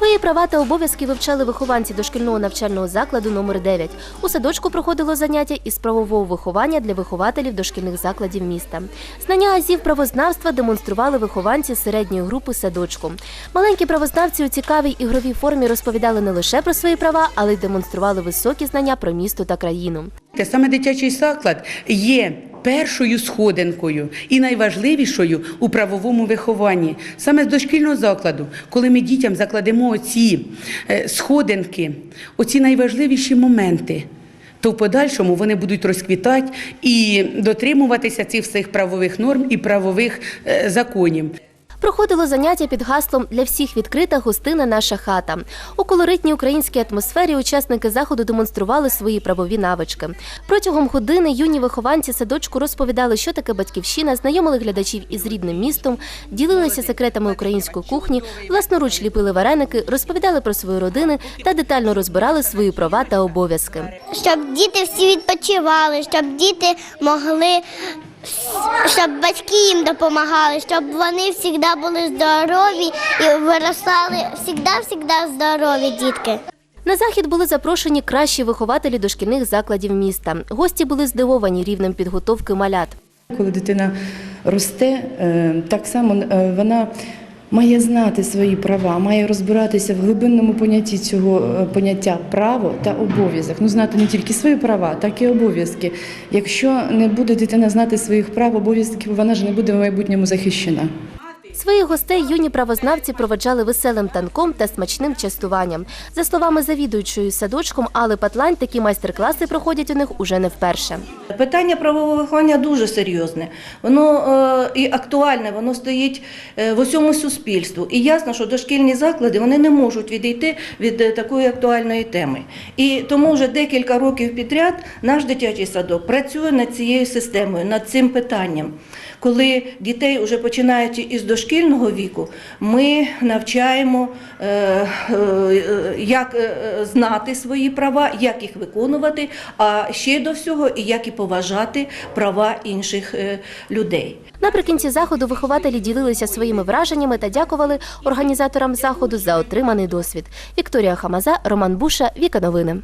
Свої права та обов'язки вивчали вихованці дошкільного навчального закладу номер 9 У садочку проходило заняття із правового виховання для вихователів дошкільних закладів міста. Знання азів правознавства демонстрували вихованці середньої групи садочку. Маленькі правознавці у цікавій ігровій формі розповідали не лише про свої права, але й демонстрували високі знання про місто та країну. Саме дитячий заклад є першою сходинкою і найважливішою у правовому вихованні. Саме з дошкільного закладу, коли ми дітям закладемо оці е, сходинки, оці найважливіші моменти. То в подальшому вони будуть розквітати і дотримуватися цих всіх правових норм і правових е, законів. Проходило заняття під гаслом для всіх відкрита гостина наша хата. У колоритній українській атмосфері учасники заходу демонстрували свої правові навички. Протягом години юні вихованці садочку розповідали, що таке батьківщина, знайомили глядачів із рідним містом, ділилися секретами української кухні, власноруч ліпили вареники, розповідали про свої родини та детально розбирали свої права та обов'язки. щоб діти всі відпочивали, щоб діти могли, щоб батьки їм допомагали, щоб вони завжди були здорові і виростали завжди-завжди здорові дітки. На захід були запрошені кращі вихователі дошкільних закладів міста. Гості були здивовані рівнем підготовки малят. Коли дитина росте, е, так само е, вона має знати свої права, має розбиратися в глибинному понятті цього е, поняття право та обов'язок. Ну, знати не тільки свої права, так і обов'язки. Якщо не буде дитина знати своїх прав, обов'язків, вона ж не буде в майбутньому захищена. Своїх гостей юні правознавці проведжали веселим танком та смачним частуванням. За словами завідуючої садочком Алли Патлань, такі майстер-класи проходять у них уже не вперше. Питання правового виховання дуже серйозне. Воно е, і актуальне, воно стоїть е, в усьому суспільству. І ясно, що дошкільні заклади вони не можуть відійти від е, такої актуальної теми. І тому вже декілька років підряд наш дитячий садок працює над цією системою, над цим питанням. Коли дітей, вже починаючи із дошкільного віку, ми навчаємо, е, е, як е, знати свої права, як їх виконувати, а ще до всього, як і поважати права інших людей. Наприкінці заходу вихователі ділилися своїми враженнями та дякували організаторам заходу за отриманий досвід. Вікторія Хамаза, Роман Буша, Віка Новини.